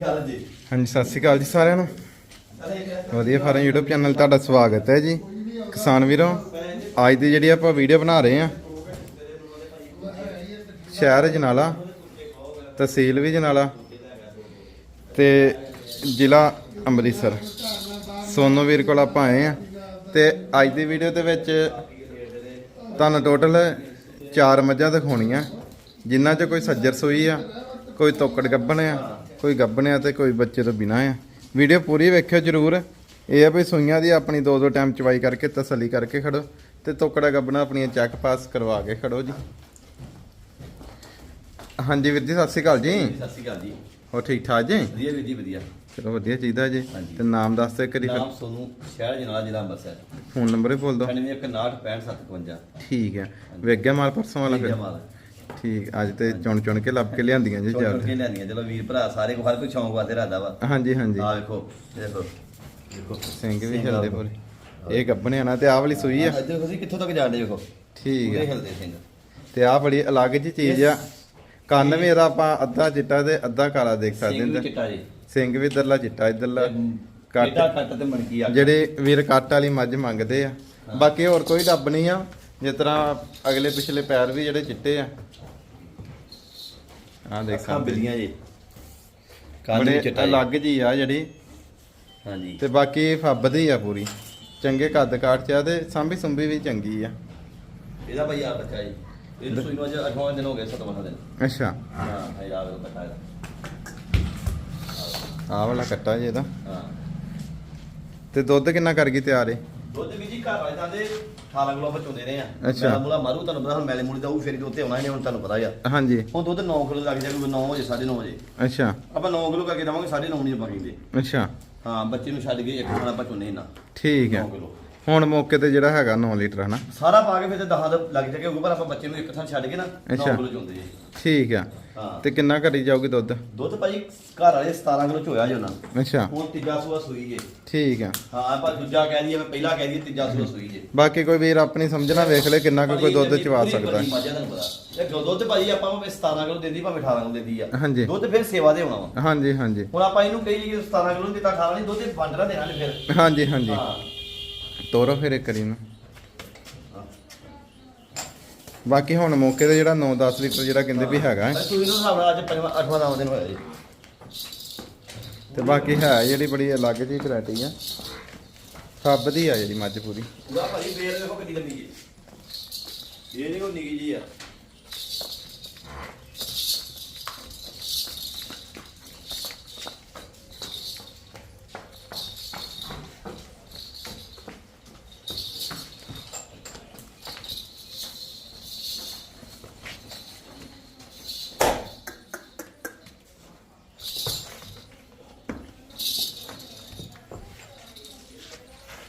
ਹਾਂਜੀ, ਸਤਿ ਸ਼੍ਰੀ ਅਕਾਲ ਜੀ ਸਾਰਿਆਂ ਨੂੰ। ਵਧੀਆ ਫਾਰਮ YouTube ਚੈਨਲ ਤੁਹਾਡਾ ਸਵਾਗਤ ਹੈ ਜੀ। ਕਿਸਾਨ ਵੀਰੋ, ਅੱਜ ਦੀ ਜਿਹੜੀ ਆਪਾਂ ਵੀਡੀਓ ਬਣਾ ਰਹੇ ਆ ਸ਼ਹਿਰ ਜਨਾਲਾ, ਤਹਿਸੀਲ ਵੀ ਜਨਾਲਾ ਤੇ ਜ਼ਿਲ੍ਹਾ ਅੰਮ੍ਰਿਤਸਰ। ਸੋਨੂ ਵੀਰ ਕੋਲ ਆਪਾਂ ਆਏ ਆ ਤੇ ਅੱਜ ਦੀ ਵੀਡੀਓ ਦੇ ਵਿੱਚ ਤੁਹਾਨੂੰ ਟੋਟਲ ਚਾਰ ਮੱਝਾਂ ਦਿਖਾਉਣੀਆਂ। ਜਿਨ੍ਹਾਂ 'ਚ ਕੋਈ ਸੱਜਰ ਸੂਈ ਆ, ਕੋਈ ਤੋਕੜ ਗੱਬਣ ਆ ਕੋਈ ਗੱਬਣ ਆ ਤੇ ਕੋਈ ਬੱਚੇ ਤੋਂ ਬਿਨਾ ਆ। ਵੀਡੀਓ ਪੂਰੀ ਵੇਖਿਓ ਜਰੂਰ। ਇਹ ਆ ਵੀ ਸੂਈਆਂ ਦੀ ਆਪਣੀ ਦੋ ਦੋ ਟਾਈਮ ਚਵਾਈ ਕਰਕੇ ਤਸੱਲੀ ਕਰਕੇ ਖੜੋ ਤੇ ਤੋਕੜਾ ਗੱਬਣਾ ਆਪਣੀਆਂ ਚੈੱਕ ਪਾਸ ਕਰਵਾ ਕੇ ਖੜੋ ਜੀ। ਹਾਂਜੀ ਵੀਰ ਜੀ ਸਤਿ ਸ਼੍ਰੀ ਅਕਾਲ ਜੀ। ਸਤਿ ਸ਼੍ਰੀ ਅਕਾਲ ਜੀ। ਹੋ ਠੀਕ ਠਾਕ ਜੀ? ਵਧੀਆ ਵੀਰ ਜੀ ਵਧੀਆ। ਚਲੋ ਵਧੀਆ ਚਾਹੀਦਾ ਜੀ। ਤੇ ਨਾਮ ਦੱਸ ਦਿਓ ਕਰੀ ਨਾਮ ਸੋਨੂੰ ਸ਼ਹਿਰ ਜਨਾਲਾ ਜ਼ਿਲ੍ਹਾ ਅੰਮ੍ਰਿਤਸਰ। ਫੋਨ ਨੰਬਰ ਵੀ ਬੋਲ ਦਿਓ। 916565 ਠੀਕ ਹੈ ਵੇਖ ਗਿਆ ਮਾਲ ਪਰਸੋਂ ਵਾਲਾ ਫਿਰ। ਮਾਲ। ਠੀਕ ਅੱਜ ਤੇ ਚੁਣ ਚੁਣ ਕੇ ਲੱਭ ਕੇ ਲਿਆਂਦੀਆਂ ਜੀ ਚੋਣ ਚਾਰ ਕੇ ਲਿਆਂਦੀਆਂ ਚਲੋ ਵੀਰ ਭਰਾ ਸਾਰੇ ਕੋ ਹਰ ਕੋਈ ਸ਼ੌਂਕ ਵਾਸਤੇ ਰੱਖਦਾ ਵਾ। ਹਾਂਜੀ ਹਾਂਜੀ। ਆ ਵੇਖੋ ਦੇਖੋ ਦੇਖੋ। ਸਿੰਘ ਵੀ ਹਿਲਦੇ ਪੂਰੇ। ਇਹ ਗੱਬਣੇ ਨਾ ਤੇ ਆਹ ਵਾਲੀ ਸੂਈ ਆ। ਅੱਜ ਦੇਖੋ ਤੁਸੀਂ ਕਿੱਥੋਂ ਤੱਕ ਜਾਂਦੇ ਵੇਖੋ ਠੀਕ ਪੂਰੇ ਹੈ ਹਿਲਦੇ ਸਿੰਘ। ਤੇ ਆਹ ਬੜੀ ਅਲੱਗ ਜੀ ਚੀਜ਼ ਆ। ਕੰਨ ਵੀ ਇਹਦਾ ਆਪਾਂ ਅੱਧਾ ਚਿੱਟਾ ਤੇ ਅੱਧਾ ਕਾਲਾ ਦੇਖ ਸਕਦੇ ਸਿੰਘ ਹਾਂ। ਚਿੱਟਾ ਜੀ। ਸਿੰਘ ਵੀ ਇਧਰਲਾ ਚਿੱਟਾ ਇਧਰਲਾ ਕੱਟਾ। ਕੱਟ ਕੱਟ ਤੇ ਮਣਕੀ ਆ ਜਿਹੜੇ ਵੀਰ ਕੱਟ ਵਾਲੀ ਮੱਝ ਮੰਗਦੇ ਆ। ਬਾਕੀ ਹੋਰ ਕੋਈ ਡੱਬ ਨਹੀਂ ਆ। ਜਿਸ ਤਰ੍ਹਾਂ ਅਗਲੇ ਪਿਛਲੇ ਪੈਰ ਵੀ ਜਿਹੜੇ ਚਿੱਟੇ ਆ। ਆਹ ਦੇਖ ਅੱਖਾਂ ਸਕਦੇ ਬਿੱਲੀਆਂ ਜੀ। ਕੰਨ ਵੀ ਬੜੇ ਚਿੱਟਾ ਜੀ। ਅਲੱਗ ਜੀ ਆ ਜਿਹੜੀ। ਹਾਂਜੀ। ਤੇ ਬਾਕੀ ਫੱਬਦੀ ਆ ਪੂਰੀ। ਚੰਗੇ ਕੱਦ ਕਾਠ ਚ ਆ ਤੇ ਸਾਂਭੀ ਸੁੰਭੀ ਵੀ ਚੰਗੀ ਆ। ਇਹਦਾ ਭਾਈ ਆ ਬੱਚਾ ਜੀ। ਇਹ ਸੂਈ ਨੂੰ ਅੱਜ 8ਵਾਂ ਦਿਨ ਹੋ ਗਿਆ 7ਵਾਂ ਦਿਨ। ਅੱਛਾ। ਹਾਂ ਇਹ ਆ ਵੇਖੋ ਬੱਚਾ ਇਹਦਾ। ਆਹ ਵਾਲਾ ਕੱਟਾ ਜੀ ਇਹਦਾ। ਹਾਂ। ਤੇ ਦੁੱਧ ਕਿੰਨਾ ਕਰ ਗਈ ਤਿਆਰ ਏ ਘਰ ਵਾਲੇ ਤਾਂ ਦੇ 18 ਕਿਲੋ ਬਚਾਉਂਦੇ ਰਹੇ ਆ। ਅੱਛਾ। ਮੇਲਾ ਮੂਲਾ ਮਾਰੂ ਤੁਹਾਨੂੰ ਪਤਾ ਹੁਣ ਮੈਲੇ ਮੂਲੇ ਦਾ ਉਹ ਫੇਰ ਉੱਤੇ ਆਉਣਾ ਇਹਨੇ ਹੁਣ ਤੁਹਾਨੂੰ ਪਤਾ ਹੀ ਆ। ਹਾਂਜੀ। ਹੁਣ ਦੁੱਧ 9 ਕਿਲੋ ਲੱਗ ਜਾਊਗਾ 9 ਵਜੇ 9:30 ਵਜੇ। ਅੱਛਾ। ਆਪਾਂ 9 ਕਿਲੋ ਕਰਕੇ ਦਵਾਂਗੇ 9:30 ਨਹੀਂ ਪਾਈਂਦੇ ਅੱਛਾ। ਹਾਂ ਬੱਚੇ ਨੂੰ ਛੱਡ ਕੇ ਇੱਕ ਖਾਣਾ ਆਪਾਂ ਚੁੰਨੇ ਨਾ। ਠੀਕ ਹੈ। 9 ਕਿਲੋ। ਹੁਣ ਮੌਕੇ ਤੇ ਜਿਹੜਾ ਹੈਗਾ 9 ਲੀਟਰ ਹਨਾ? ਸਾਰਾ ਪਾ ਕੇ ਫਿਰ ਤੇ 10 ਦਾ ਲੱਗ ਜਾਗੇ ਹੋਊਗਾ ਪਰ ਆਪਾਂ ਬੱਚੇ ਨੂੰ ਇੱਕ ਥਾਂ ਛੱਡ ਕੇ ਨਾ 9 ਅੱਛਾ। ਕਿਲੋ ਚੁੰਦੇ ਜੀ। ਠੀਕ ਆ। ਹਾਂ। ਤੇ ਕਿੰਨਾ ਕਰੀ ਜਾਊਗੀ ਦੁੱਧ? ਦੁੱਧ ਭਾਈ ਘਰ ਵਾਲੇ 17 ਕਿਲੋ ਚੋਇਆ ਜੀ ਉਹਨਾਂ ਅੱਛਾ। ਹੁਣ ਤੀਜਾ ਸੂਆ ਸੂਈ ਜੇ। ਠੀਕ ਆ। ਹਾਂ ਆਪਾਂ ਦੂਜਾ ਕਹਿ ਦਈਏ ਪਹਿਲਾ ਕਹਿ ਦਈਏ ਤੀਜਾ ਸੂਆ ਸੂਈ ਜੇ। ਬਾਕੀ ਕੋਈ ਵੀਰ ਆਪਣੀ ਸਮਝਣਾ ਵੇਖ ਲੈ ਕਿੰਨਾ ਕੁ ਕੋਈ ਦੁੱਧ ਚਵਾ ਸਕਦਾ। ਪਤਾ। ਇਹ ਦੁੱਧ ਭਾਈ ਆਪਾਂ ਨੂੰ 17 ਕਿਲੋ ਦਿੰਦੀ ਭਾਵੇਂ 18 ਕਿਲੋ ਦਿੰਦੀ ਆ। ਹਾਂਜੀ। ਦੁੱਧ ਫਿਰ ਸੇਵਾ ਦੇ ਹੋਣਾ ਹਾਂਜੀ ਹਾਂਜੀ। ਹੁਣ ਆਪਾਂ ਇਹਨੂੰ ਕਹੀ ਕਿ 17 ਕਿਲੋ ਦਿੱਤਾ 18 ਨਹੀਂ ਦੁੱਧ ਵੰਡਣਾ ਦੇਣਾ ਨੇ ਫਿਰ। ਹਾਂਜੀ ਹਾਂਜੀ। ਹਾਂ। ਤੋਰੋ ਫਿਰ ਇੱਕ ਕਰੀ ਨੂੰ ਬਾਕੀ ਹੁਣ ਮੌਕੇ ਤੇ ਜਿਹੜਾ 9-10 ਲੀਟਰ ਜਿਹੜਾ ਕਹਿੰਦੇ ਵੀ ਹੈਗਾ ਹੈ। ਸੂਈ ਨੂੰ ਹਿਸਾਬ ਨਾਲ ਅੱਜ ਪੰਜਵਾਂ ਅੱਠਵਾਂ ਨੌਵਾਂ ਦਿਨ ਹੋਇਆ ਜੀ। ਤੇ ਬਾਕੀ ਹੈ ਜਿਹੜੀ ਬੜੀ ਅਲੱਗ ਜੀ ਵੈਰਾਈਟੀ ਆ। ਸੱਬ ਦੀ ਆ ਜਿਹੜੀ ਮੱਝ ਪੂਰੀ। ਪੂਰਾ ਭਾਈ ਬੇਰ ਦੇਖੋ ਕਿੰਨੀ ਲੰਮੀ ਜੀ। ਇਹ ਨਹੀਂ ਕੋ ਨਿੱਕੀ ਜੀ ਆ।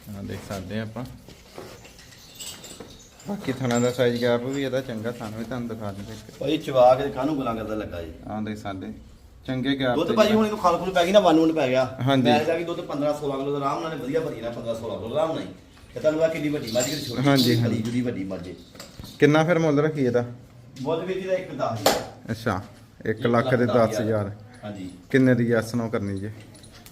ਆ ਦੇਖ ਸਕਦੇ ਆ ਆਪਾਂ। ਬਾਕੀ ਥਣਾ ਦਾ ਸਾਈਜ਼ ਗੈਪ ਵੀ ਇਹਦਾ ਚੰਗਾ ਥਣ ਵੀ ਤੁਹਾਨੂੰ ਦਿਖਾ ਦਿੰਦੇ ਭਾਈ ਚਵਾ ਕੇ ਕਾਹਨੂੰ ਗੁਲਾਂ ਕਰਦਾ ਲੱਗਾ ਜੀ? ਆਹ ਦੇਖ ਸਾਡੇ ਚੰਗੇ ਗੈਪ ਦੁੱਧ ਭਾਈ ਹੁਣ ਇਹਨੂੰ ਖਲ ਖੁਲ ਪੈ ਗਈ ਨਾ ਵਨ ਵਨ ਪੈ ਗਿਆ। ਹਾਂਜੀ। ਮੈਂ ਜਾ ਕੇ ਦੁੱਧ 15 16 ਕਿਲੋ ਦਾ ਆਰਾਮ ਨਾਲ ਵਧੀਆ ਭਰੀ ਨਾ 15 16 ਕਿਲੋ ਆਰਾਮ ਨਾਲ। ਤੇ ਤੁਹਾਨੂੰ ਆ ਕਿੰਨੀ ਵੱਡੀ ਮੱਝ ਕਿਹੜੀ ਛੋਟੀ ਹਾਂਜੀ, ਹਾਂਜੀ। ਵੱਡੀ ਮੱਝ ਕਿੰਨਾ ਫਿਰ ਮੁੱਲ ਰੱਖੀ ਇਹਦਾ? ਮੁੱਲ ਵੀ ਦਾ ਇੱਕ 10 ਅੱਛਾ 1 ਲੱਖ ਦੇ 10000 ਹਾਂਜੀ। ਕਿੰਨੇ ਦੀ ਨੋ ਕਰਨੀ ਜੇ?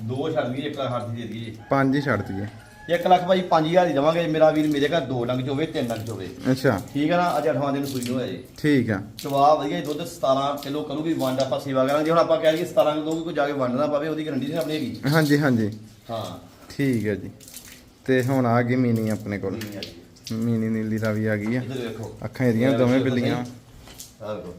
ਦੋ ਛੱਡ ਦਈਏ ਇੱਕ ਲੱਖ ਹੱਥ ਦੀ ਦੇ ਦਈਏ ਪੰਜ ਹੀ ਛੱਡ ਦਈਏ। 1 ਲੱਖ ਭਾਈ 5000 ਦੀ ਦਵਾਂਗੇ। ਮੇਰਾ ਵੀਰ ਮੇਰੇ ਘਰ 2 ਲੱਖ ਚ ਹੋਵੇ 3 ਲੱਖ ਚ ਹੋਵੇ ਅੱਛਾ। ਠੀਕ ਹੈ ਨਾ? ਅੱਜ 8ਵਾਂ ਦਿਨ ਸੂਈ ਹੋਇਆ ਜੀ। ਠੀਕ ਆ। ਚਵਾ ਵਧੀਆ ਜੀ, ਦੁੱਧ 17 ਕਿਲੋ ਕਰੂਗੀ ਵੰਡ ਆਪਾਂ ਸੇਵਾ ਕਰਾਂਗੇ। ਹੁਣ ਆਪਾਂ ਕਹਿ ਲਈਏ 17 ਕਿਲੋ ਕੋਈ ਜਾ ਕੇ ਵੰਡ ਨਾ ਪਾਵੇ ਉਹਦੀ ਗਰੰਟੀ ਨਹੀਂ ਆਪਣੀ ਹੈਗੀ ਹਾਂਜੀ ਹਾਂਜੀ। ਹਾਂ। ਠੀਕ ਹੈ ਜੀ। ਤੇ ਹੁਣ ਆ ਗਈ ਮੀਨੀ ਆਪਣੇ ਕੋਲ। ਨਹੀਂ। ਮੀਨੀ ਨੀਲੀ ਦਾ ਵੀ ਆ ਗਈ ਆ। ਇੱਧਰ ਵੇਖੋ। ਅੱਖਾਂ ਇਹਦੀਆਂ ਦੋਵੇਂ ਬਿੱਲੀਆਂ। ਆਹ ਵੇਖੋ।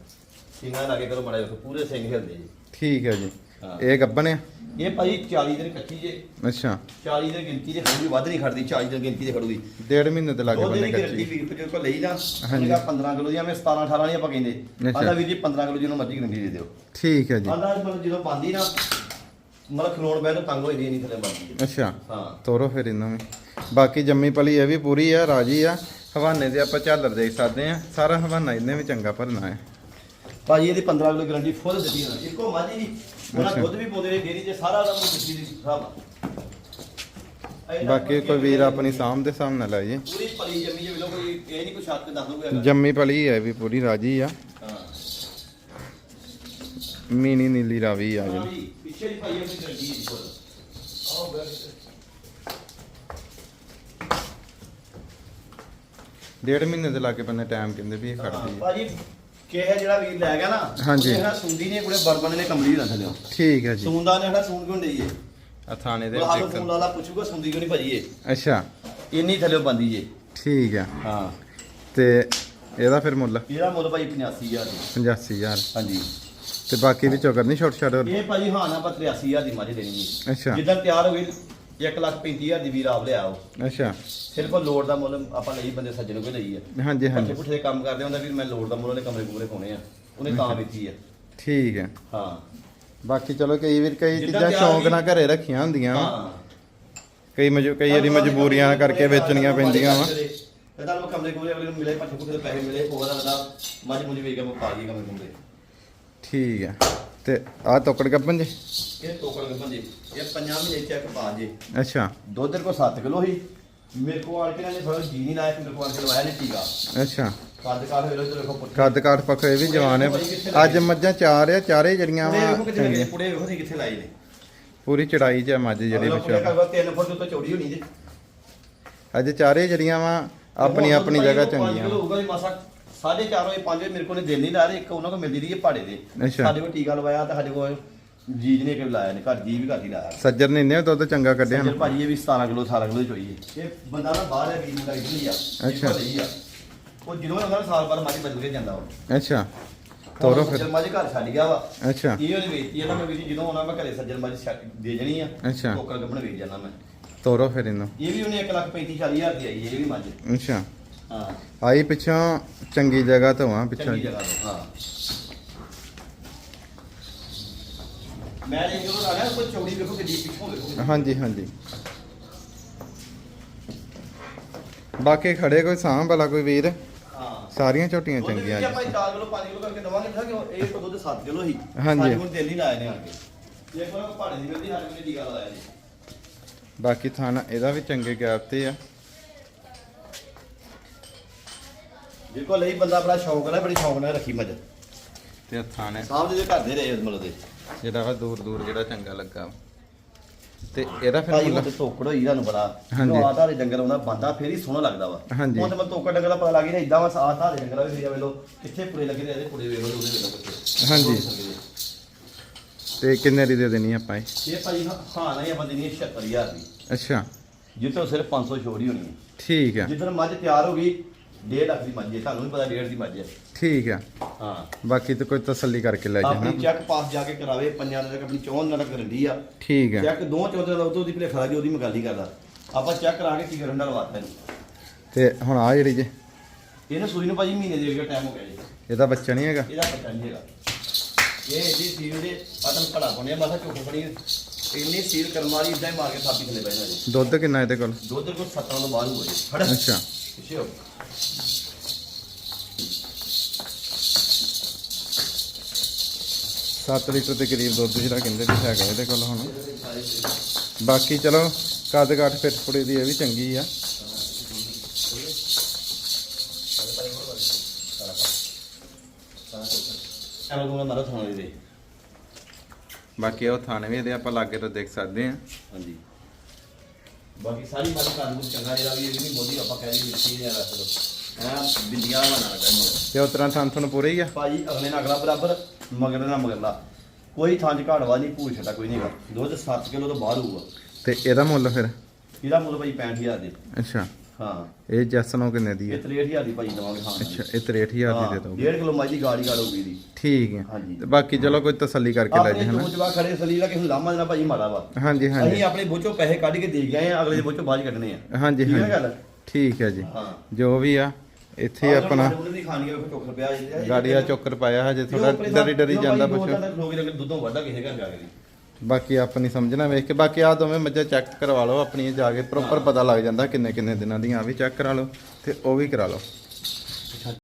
ਸਿੰਘਾਂ ਲਾ ਕੇ ਕਰੋ ਮੜਾ ਵੇਖੋ ਪੂਰੇ ਸਿੰਘ ਹਿਲਦੇ ਜੀ। ਠੀਕ ਹੈ ਜੀ। ਹਾਂ। ਇਹ ਗੱਬਣ ਆ? ਇਹ ਭਾਈ 40 ਦਿਨ ਕੱਚੀ ਜੇ। ਅੱਛਾ। 40 ਦਿਨ ਗਿਣਤੀ ਦੇ ਖੜੂਗੀ ਵੱਧ ਨਹੀਂ ਖੜਦੀ 40 ਦਿਨ ਗਿਣਤੀ ਦੇ ਖੜੂਗੀ। ਡੇਢ ਮਹੀਨੇ ਤੇ ਲੱਗ ਦੋ ਬੰਨੇ ਦੀ ਕੱਚੀ ਵੀਰ ਜੇ ਕੋ ਲਈ। ਉਹਨੇ ਕਿਹਾ 15 ਕਿਲੋ ਦੀ ਮੈਂ 17 18 ਨਹੀਂ ਆਪਾਂ ਕਹਿੰਦੇ। ਅੱਛਾ। ਆਂਦਾ ਵੀਰ ਜੀ 15 ਕਿਲੋ ਜਿਹਨੂੰ ਮਰਜ਼ੀ ਗਰੰਟੀ ਦੇ ਦਿਓ। ਠੀਕ ਹੈ ਜੀ। ਆਂਦਾ ਮਤਲਬ ਜਦੋਂ ਪਾਉਂਦੀ ਨਾ ਮਤਲਬ ਖਲੋਣ ਬੈ ਨੂੰ ਤੰਗ ਹੋਈ ਦੀ ਨਹੀਂ ਥੱਲੇ ਮਰਦੀ ਅੱਛਾ। ਹਾਂ। ਤੋਰੋ ਫਿਰ ਇਹਨਾਂ ਵੀ। ਬਾਕੀ ਜੰਮੀ ਪਲੀ ਇਹ ਵੀ ਪੂਰੀ ਆ ਰਾਜੀ ਆ। ਹਵਾਨੇ ਦੇ ਆਪਾਂ ਝਾਲਰ ਦੇਖ ਸਕਦੇ ਆ। ਸਾਰਾ ਹਵਾਨਾ ਇਹਨੇ ਵੀ ਚੰਗਾ ਭਰਨਾ ਹੈ। ਭਾਜੀ ਇਹਦੀ 15 ਕਿਲੋ ਗਰੰਟੀ ਫੁੱਲ ਦਿੱਤੀ ਨਾ ਇੱਕੋ ਮਾਝੀ ਦੀ ਉਹਨਾਂ ਅੱਛਾ। ਦੁੱਧ ਵੀ ਪਾਉਂਦੇ ਨੇ ਡੇਰੀ 'ਚ ਸਾਰਾ ਦਾ ਦਿੱਤੀ ਦੀ ਹਿਸਾਬ ਨਾਲ। ਬਾਕੀ ਕੋਈ ਵੀਰ ਆਪਣੀ ਸਾਂਭ ਦੇ ਹਿਸਾਬ ਨਾਲ ਲੈ ਜੇ ਪੂਰੀ ਪਲੀ ਜੰਮੀ ਜੇ ਵੇਲੋ ਕੋਈ ਇਹ ਨਹੀਂ ਕੋਈ ਤੇ ਦੱਸ ਦੂਗਾ ਜੰਮੀ ਪਲੀ ਹੈ ਵੀ ਪੂਰੀ ਰਾਜੀ ਆ। ਹਾਂ। ਮੀਨੀ ਨੀਲੀ ਰਾਵੀ ਆ ਜੀ। ਪਿੱਛੇ ਦੀ ਭਾਈ ਆਪਣੀ ਗੱਡੀ ਦੀ ਕੋਲ। ਆਓ ਬੈਠ ਡੇਢ ਮਹੀਨੇ ਦੇ ਲਾਗੇ ਬੰਨੇ ਟਾਈਮ ਕਹਿੰਦੇ ਵੀ ਇਹ ਖੜਦੀ ਹੈ। ਭਾਜੀ ਕਿਹ ਜਿਹੜਾ ਵੀਰ ਲੈ ਗਿਆ ਨਾ ਹਾਂਜੀ। ਨਾ ਸੁੰਦੀ ਨੇ ਕੁੜੇ ਬਰਬਨ ਨੇ ਕਮਲੀ ਨਾ ਥੱਲੇ ਠੀਕ ਹੈ ਜੀ। ਸੁੰਦਾ ਨੇ ਹੜਾ ਸੁੰਦ ਕਿਉਂ ਡਈ ਏ ਆ ਥਾਣੇ ਦੇ ਉਹ ਵਿੱਚ ਫੋਨ ਲਾਲਾ ਪੁੱਛੂਗਾ ਸੁੰਦੀ ਕਿਉਂ ਨਹੀਂ ਭਾਜੀ ਇਹ। ਅੱਛਾ। ਇੰਨੀ ਥੱਲੇ ਬੰਦੀ ਏ। ਠੀਕ ਹੈ। ਹਾਂ। ਤੇ ਇਹਦਾ ਫਿਰ ਮੁੱਲ? ਇਹਦਾ ਮੁੱਲ ਭਾਈ 85000 ਦੀ। 85000 ਹਾਂਜੀ। ਤੇ ਬਾਕੀ ਵਿੱਚੋਂ ਕਰਨੀ ਛੋਟ ਛਾਟ ਇਹ ਭਾਜੀ ਹਾਂ ਨਾ 83000 ਦੀ ਮੱਝ ਦੇਣੀ ਏ। ਅੱਛਾ। ਜਿੱਦਾਂ ਤਿਆਰ ਹੋ ਗਈ 135000 ਦੀ ਵੀਰ ਆਪ ਲਿਆ ਉਹ। ਅੱਛਾ। ਸਿਰਫ ਲੋਡ ਦਾ ਮੁੱਲ ਆਪਾਂ ਲਈ ਬੰਦੇ ਸੱਜਣ ਕੋਈ ਲਈ ਆ। ਹਾਂਜੀ ਹਾਂਜੀ। ਪੁੱਠੇ ਕੰਮ ਕਰਦੇ ਹੁੰਦਾ ਵੀ ਮੈਂ ਲੋਡ ਦਾ ਮੁੱਲ ਉਹਨੇ ਕਮਰੇ ਕੁਮਰੇ ਪਾਉਣੇ ਆ। ਉਹਨੇ ਤਾਂ ਵੇਚੀ ਆ। ਠੀਕ ਹੈ ਹਾਂ। ਬਾਕੀ ਚਲੋ ਕਈ ਵਾਰ ਕਈ ਜਿੱਦਾਂ ਚੀਜ਼ਾਂ ਸ਼ੌਂਕ ਨਾਲ ਘਰੇ ਰੱਖੀਆਂ ਹੁੰਦੀਆਂ ਵਾਂ। ਹਾਂ। ਕਈ ਮਜੂ ਕਈ ਵਾਰੀ ਮਜਬੂਰੀਆਂ ਕਰਕੇ ਵੇਚਣੀਆਂ ਪੈਂਦੀਆਂ ਵਾ। ਕਮਰੇ ਕੁਮਰੇ ਅਗਲੇ ਨੂੰ ਮਿਲੇ ਪੱਠੇ ਪੁੱਠੇ ਦੇ ਪੈਸੇ ਮਿਲੇ ਉਹਦਾ ਬੰਦਾ ਮੱਝ ਮੁਝ ਵੇਚ ਕੇ ਮੈਂ ਪਾ ਲਈ ਕਮਰੇ ਕੁਮਰੇ ਠੀਕ ਹੈ ਤੇ ਆਹ ਤੋਕੜ ਗੱਪਨ ਜੀ? ਇਹ ਟੋਕਰ ਗੱਪਨ ਜੀ। ਇਹ ਪੰਜਾਂ ਮਹੀਨੇ ਚੈੱਕ ਪਾ ਜੇ। ਅੱਛਾ। ਦੁੱਧ ਦੇ ਕੋ 7 ਕਿਲੋ ਸੀ। ਮੇਰੇ ਕੋਲ ਆਣ ਕੇ ਇਹਨਾਂ ਨੇ ਥੋੜਾ ਜੀ ਨਹੀਂ ਲਾਇਆ ਮੇਰੇ ਕੋਲ ਆਣ ਕੇ ਲਵਾਇਆ ਨੇ ਟੀਕਾ ਅੱਛਾ। ਕੱਦ ਕਾਠ ਹੋਏ ਲੋ ਦੇਖੋ ਪੁੱਠੇ। ਕੱਦ ਕਾਠ ਪੱਖੋ ਵੀ ਜਵਾਨ ਹੈ ਅੱਜ ਮੱਝਾਂ ਚਾਰ ਆ ਚਾਰੇ ਜੜੀਆਂ ਪੁੜੇ ਵਾ ਕਿੱਥੇ ਲੱਗੇ। ਪੁੜੇ ਵੇਖੋ ਨਹੀਂ ਕਿੱਥੇ ਲਾਏ ਨੇ। ਪੂਰੀ ਚੜਾਈ 'ਚ ਆ ਮੱਝ ਜਿਹੜੀ ਪਿਛਾ। ਕਰਵਾ 3 ਫੁੱਟ ਤੋਂ ਚੌੜੀ ਹੋਣੀ ਜੀ। ਅੱਜ ਚਾਰੇ ਜੜੀਆਂ ਵਾ ਆਪਣੀ ਆਪਣੀ ਜਗ੍ਹਾ ਚੰਗੀਆਂ। ਹੋਊਗਾ ਮਾਸਾ 4.5 ਵਜੇ 5 ਵਜੇ ਮੇਰੇ ਕੋਲ ਨੇ ਦਿਨ ਨਹੀਂ ਲਾ ਰਹੇ ਇੱਕ ਉਹਨਾਂ ਕੋਲ ਮਿਲਦੀ ਰਹੀ ਹੈ ਪਹਾੜੇ ਦੇ ਅੱਛਾ। ਸਾਡੇ ਕੋਲ ਟੀਕਾ ਲਵਾਇਆ ਤੇ ਸਾਡੇ ਕੋਲ ਜੀਜ ਨੇ ਕਿ ਲਾਇਆ ਨੇ ਘਰ ਜੀ ਵੀ ਘਰ ਹੀ ਲਾਇਆ। ਸੱਜਰ ਨੇ ਇੰਨੇ ਦੁੱਧ ਚੰਗਾ ਕੱਢਿਆ ਸੱਜਰ ਨਾ ਭਾਜੀ ਇਹ ਵੀ 17 ਕਿਲੋ 18 ਕਿਲੋ ਦੀ ਚੋਈ ਹੈ। ਇਹ ਬੰਦਾ ਨਾ ਬਾਹਰ ਹੈ ਵੀਰ ਦਾ ਇਟਲੀ ਆ। ਅੱਛਾ। ਲਈ ਆ। ਉਹ ਜਦੋਂ ਉਹਨਾਂ ਸਾਲ ਬਾਅਦ ਮੱਝ ਬਦਲ ਕੇ ਜਾਂਦਾ ਉਹ। ਅੱਛਾ। ਤੋਰੋ ਫਿਰ। ਸੱਜਰ ਮੱਝ ਘਰ ਛੱਡ ਗਿਆ ਵਾ। ਅੱਛਾ। ਇਹ ਉਹਨੇ ਵੇਚੀ ਆ ਨਾ ਮੈਂ ਜੀ ਜਦੋਂ ਆਉਣਾ ਮੈਂ ਘਰੇ ਸੱਜਰ ਮੱਝ ਛੱਡ ਦੇ ਜਣੀ ਆ ਅੱਛਾ। ਟੋਕਰ ਗੱਭਣ ਵੇਚ ਜਾਣਾ ਮੈਂ। ਤੋਰੋ ਫਿਰ ਇਹਨੂੰ। ਇਹ ਵੀ ਉਹਨੇ 1 ਲੱਖ 35 40 ਹਜ਼ਾਰ ਦੀ ਆਈ ਹੈ ਇਹ ਵੀ ਮੱਝ। ਅੱਛਾ। ਹਾਂ। ਆਈ ਪਿੱਛੋਂ ਚੰਗੀ ਜਗ੍ਹਾ ਤੋਂ ਆ ਪਿੱਛੋਂ ਚੰਗੀ ਜਗ੍ਹਾ ਤੋਂ ਹਾਂ। ਮੈਂ ਇਹ ਜਦੋਂ ਗਿਆ ਕੋਈ ਚੌੜੀ ਵੇਖੋ ਕਿੱਡੀ ਪਿੱਛੋਂ ਵੇਖੋ। ਹਾਂਜੀ ਹਾਂਜੀ। ਬਾਕੀ ਖੜੇ ਕੋਈ ਸਾਂਭ ਵਾਲਾ ਕੋਈ ਵੀਰ? ਹਾਂ। ਸਾਰੀਆਂ ਝੋਟੀਆਂ ਚੰਗੀਆਂ ਆਪਾਂ ਜੀ 4 ਕਿਲੋ 5 ਕਿਲੋ ਕਰਕੇ ਦਵਾਂਗੇ ਤਾਂ ਕਿ ਇਹ ਤੋਂ ਦੁੱਧ 7 ਕਿਲੋ ਹੀ। ਹਾਂਜੀ। ਕੋਲ ਦਿਲ ਨਹੀਂ ਲਾਏ ਨੇ ਆ ਕੇ। ਇਹ ਕੋਲ ਪਹਾੜੇ ਦੀ ਮਿਲਦੀ ਸਾਡੇ ਕੋਲ ਟੀਕਾ ਲਾਇਆ ਜੀ ਬਾਕੀ ਥਾਣਾ ਇਹਦਾ ਵੀ ਚੰਗੇ ਗੈਪ ਤੇ ਆ। ਦੇਖੋ ਲਈ ਬੰਦਾ ਬੜਾ ਸ਼ੌਂਕ ਨਾਲ ਬੜੀ ਸ਼ੌਂਕ ਨਾਲ ਰੱਖੀ ਮੱਝ ਤੇ ਥਾਣੇ। ਸਾਹਮਣੇ ਦੇ ਘਰ ਦੇ ਰਹੇ ਇਸ ਮਤਲਬ ਦੇ। ਜਿਹੜਾ ਵਾ ਦੂਰ ਦੂਰ ਜਿਹੜਾ ਚੰਗਾ ਲੱਗਾ। ਤੇ ਇਹਦਾ ਫਿਰ ਭਾਈ ਉਹ ਤੇ ਹੋਈ ਤੁਹਾਨੂੰ ਬੜਾ ਹਾਂਜੀ। ਜਦੋਂ ਆਧਾਰੇ ਡੰਗਰ ਆਉਂਦਾ ਬੰਦਾ ਫੇਰ ਹੀ ਸੋਹਣਾ ਲੱਗਦਾ ਵਾ। ਹਾਂਜੀ। ਹੁਣ ਤੇ ਮੈਂ ਤੋਕੜ ਡੰਗਰ ਦਾ ਪਤਾ ਲੱਗ ਗਿਆ ਇਦਾਂ ਵਾ ਆਧਾਰੇ ਡੰਗਰ ਵੀ ਫੇਰ ਵੇਲੋ ਕਿੱਥੇ ਪੁੜੇ ਲੱਗੇ ਨੇ ਇਹਦੇ ਪੁੜੇ ਵੇਲੋ ਉਹਦੇ ਵੇਲੋ ਕਿੱਥੇ। ਹਾਂਜੀ। ਤੇ ਕਿੰਨੇ ਦੀ ਦੇ ਦੇਣੀ ਆਪਾਂ ਇਹ? ਇਹ ਭਾਈ ਹਾਂ ਹਾਂ ਨਹੀਂ ਆਪਾਂ ਦੇਣੀ ਹੈ 76000 ਦੀ। ਅੱਛਾ। ਜਿੱਥੋਂ ਸਿਰਫ 500 ਛੋੜ ਹੀ ਹੋਣੀ ਹੈ ਠੀਕ ਆ। ਜਿੱਦਣ ਮੱਝ ਤਿਆਰ ਹੋ ਗਈ 1.5 ਲੱਖ ਦੀ ਮੱਝ ਹੈ ਤੁਹਾਨੂੰ ਵੀ ਪਤਾ 1.5 ਦੀ ਮੱਝ ਹੈ। ਠੀਕ ਆ ਹਾਂ। ਬਾਕੀ ਤੇ ਕੋਈ ਤਸੱਲੀ ਕਰਕੇ ਲੈ ਆਪਣੀ ਜਾਣਾ ਚੈੱਕ ਪਾਸ ਜਾ ਕੇ ਕਰਾਵੇ ਪੰਜਾਂ ਦੇ ਆਪਣੀ ਚੌਂ ਦਿਨਾਂ ਤੱਕ ਗਰੰਟੀ ਆ। ਠੀਕ ਆ ਚੈੱਕ ਦੋ ਚੌਂ ਦਿਨਾਂ ਦਾ ਉਤੋਂ ਦੀ ਭਲੇਖਾ ਜੀ ਉਹਦੀ ਮੈਂ ਗੱਲ ਹੀ ਕਰਦਾ। ਆਪਾਂ ਚੈੱਕ ਕਰਾ ਕੇ ਕੀ ਕਰਨ ਦਾ ਲਵਾਤਾ ਇਹਨੂੰ। ਤੇ ਹੁਣ ਆ ਜਿਹੜੀ ਜੇ ਇਹਨੇ ਸੂਈ ਨੂੰ ਭਾਜੀ ਮਹੀਨੇ ਦੇ ਟਾਈਮ ਹੋ ਗਿਆ ਜੀ। ਇਹਦਾ ਬੱਚਾ ਨਹੀਂ ਹੈਗਾ? ਇਹਦਾ ਪਤਾ ਨਹੀਂ ਹੈਗਾ। ਇਹ ਇਹਦੀ ਸੀਲ ਦੇ ਆਤਮ ਘੜਾ ਬਣਿਆ ਮਾਸਾ ਝੋਕ ਬਣੀ ਇੰਨੀ ਸੀਲ ਕਰਮ ਵਾਲੀ ਇਦਾਂ ਹੀ ਮਾਰ ਕੇ ਥਾਪੀ ਥੱਲੇ ਬੈਠਾ ਜੀ ਦੁੱਧ ਕਿੰਨਾ ਇਹਦੇ ਕੋਲ? ਦੁੱਧ ਕੋ ਸੱਤਾਂ ਤੋਂ ਬਾਹਰ ਹੋ ਜੀ ਫੜ ਅੱਛਾ। ਪਿੱਛੇ ਹੋ। ਸੱਤ ਲੀਟਰ ਦੇ ਕਰੀਬ ਦੁੱਧ ਜਿਹੜਾ ਕਹਿੰਦੇ ਵੀ ਹੈਗਾ ਇਹਦੇ ਕੋਲ ਹੁਣ। ਬਾਕੀ ਚਲੋ ਕੱਦ ਕਾਠ ਫਿੱਟ ਫੁੜੇ ਦੀ ਇਹ ਵੀ ਚੰਗੀ ਆ। ਚਲੋ ਤੂੰ ਮਾਰਾ ਸੁਣਾ ਦੇ ਬਾਕੀ ਉਹ ਥਾਣੇ ਵੀ ਇਹਦੇ ਆਪਾਂ ਲਾਗੇ ਤੋਂ ਦੇਖ ਸਕਦੇ ਆ ਹਾਂਜੀ। ਬਾਕੀ ਸਾਰੀ ਮਾਰੀ ਘਰ ਨੂੰ ਚੰਗਾ ਜਿਹੜਾ ਵੀ ਇਹ ਵੀ ਮੋਦੀ ਆਪਾਂ ਕਹਿ ਰਹੀ ਮਿੱਟੀ ਜਾਂ ਰੱਖ ਦੋ ਬਿੰਦੀਆਂ ਬਣਾ ਲਗਾ ਮੋਰ ਤੇ ਉਸ ਤਰ੍ਹਾਂ ਥਾਂ ਤੁਹਾਨੂੰ ਪੂਰੇ ਹੀ ਆ? ਭਾਜੀ ਅਗਲੇ ਨਾਲ ਅਗਲਾ ਬਰਾਬਰ ਮਗਰ ਨਾਲ ਮਗਰਲਾ। ਕੋਈ ਥਾਂ 'ਚ ਘਾੜਵਾ ਨਹੀਂ ਛੱਡਾ ਕੋਈ ਨਹੀਂਗਾ ਦੁੱਧ 7 ਕਿਲੋ ਤੋਂ ਬਾਹਰ ਹੋਊਗਾ। ਤੇ ਇਹਦਾ ਮੁੱਲ ਫਿਰ? ਇਹਦਾ ਮੁੱਲ ਭਾਈ 65000 ਦੇ। ਅੱਛਾ। ਹਾਂ। ਇਹ ਜੈਸਨੋਂ ਕਿੰਨੇ ਦੀ ਇਹ ਹੈ 63000 ਦੀ ਭਾਈ ਦਵਾਂਗੇ ਹਾਂ ਅੱਛਾ ਇਹ 63000 ਦੀ ਦੇ ਦੋਗੇ। 1.5 ਕਿਲੋ ਮਾਜੀ ਗਾੜੀ ਗਾੜ ਹੋਊਗੀ ਦੀ ਠੀਕ ਹੈ। ਹਾਂਜੀ। ਤੇ ਬਾਕੀ ਚਲੋ ਕੋਈ ਤਸੱਲੀ ਕਰਕੇ ਲੈ ਆਪਣੇ ਜੀ ਹਨਾ। ਦੋ ਜਵਾ ਖੜੇ ਸਲੀਲਾ ਕਿਸੇ ਨੂੰ ਲਾਮਾ ਦੇਣਾ ਭਾਜੀ ਮਾੜਾ ਵਾ। ਹਾਂਜੀ ਅਸੀਂ ਹਾਂਜੀ ਆਪਣੇ ਬੋਚੋ ਪੈਸੇ ਕੱਢ ਕੇ ਦੇ ਗਏ ਆ ਅਗਲੇ ਦੇ ਬੋਚੋ ਬਾਅਦ 'ਚ ਕੱਢਣੇ ਆ। ਹਾਂਜੀ ਠੀਕ ਹੈ ਹਾਂਜੀ। ਗੱਲ? ਠੀਕ ਹੈ ਜੀ। ਹਾਂ। ਜੋ ਵੀ ਆ ਇੱਥੇ ਆਪਣਾ ਉਹਨੇ ਖਾਣੀ ਵੇਖੋ ਚੋਕਰ ਪਿਆ। ਜੀ ਗਾੜੀਆ ਚੋਕਰ ਪਾਇਆ ਹਜੇ ਥੋੜਾ ਡਰੀ ਡਰੀ ਜਾਂਦਾ ਲੋਕ ਜਿਹੜੇ ਦੁੱਧੋਂ ਵੱਡਾ ਕਿਸੇ ਘਰ ਜਾ ਕੇ ਬਾਕੀ ਆਪਣੀ ਸਮਝਣਾ ਵੇਖ ਕੇ, ਬਾਕੀ ਆ ਦੋਵੇਂ ਮੱਝਾਂ ਚੈੱਕ ਕਰਵਾ ਲਓ ਆਪਣੀਆਂ, ਜਾ ਕੇ ਪ੍ਰੋਪਰ ਪਤਾ ਲੱਗ ਜਾਂਦਾ ਕਿੰਨੇ ਕਿੰਨੇ ਦਿਨਾਂ ਦੀਆਂ ਆ ਵੀ ਚੈੱਕ ਕਰਾ ਲਓ ਤੇ ਉਹ ਵੀ ਕਰਾ ਲਓ।